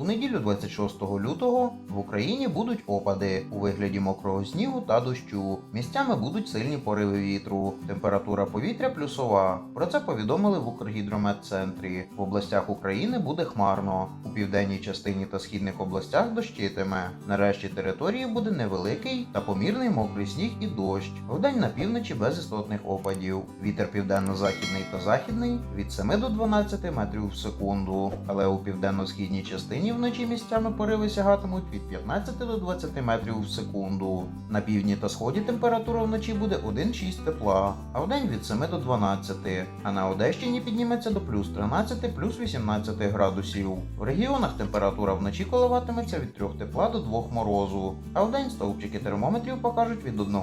У неділю 26 лютого в Україні будуть опади у вигляді мокрого снігу та дощу. Місцями будуть сильні пориви вітру. Температура повітря плюсова. Про це повідомили в Укргідрометцентрі. В областях України буде хмарно. У південній частині та східних областях дощитиме. На решті території буде невеликий та помірний мокрий сніг і дощ. Вдень на півночі без істотних опадів. Вітер південно-західний та західний від 7 до 12 метрів в секунду. Але у південно-східній частині вночі місцями пориви сягатимуть від 15 до 20 метрів в секунду. На півдні та сході температура вночі буде 1,6 тепла, а вдень від 7 до 12, а на Одещині підніметься до плюс 13 плюс 18 градусів. В регіонах температура вночі коливатиметься від 3 тепла до 2 морозу, а вдень стовпчики термометрів покажуть від 1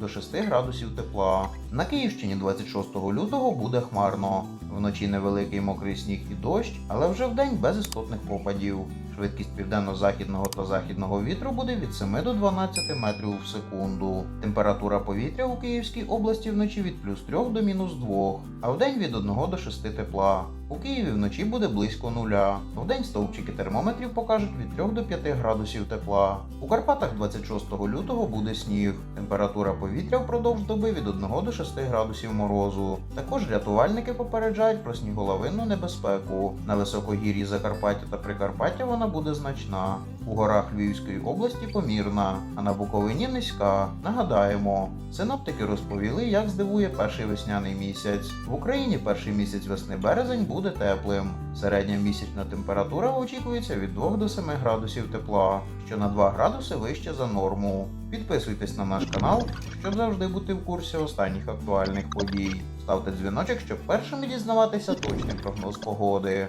до 6 градусів тепла. На Київщині 26 лютого буде хмарно. Вночі невеликий мокрий сніг і дощ, але вже вдень без істотних опадів. Швидкість південно-західного та західного вітру буде від 7 до 12 метрів в секунду. Температура повітря у Київській області вночі від плюс 3 до мінус 2, а вдень від 1 до 6 тепла. У Києві вночі буде близько нуля. Вдень стовпчики термометрів покажуть від 3 до 5 градусів тепла. У Карпатах 26 лютого буде сніг. Температура повітря впродовж доби від 1 до 6 градусів морозу. Також рятувальники попереджають про сніголовинну небезпеку. На високогір'ї Закарпаття та Прикарпаття вона буде значна. У горах Львівської області помірна, а на Буковині низька. Нагадаємо, синоптики розповіли, як здивує перший весняний місяць. В Україні перший місяць весни березень буде теплим. Середня місячна температура очікується від 2 до 7 градусів тепла, що на 2 градуси вище за норму. Підписуйтесь на наш канал, щоб завжди бути в курсі останніх актуальних подій. Ставте дзвіночок, щоб першими дізнаватися точний прогноз погоди.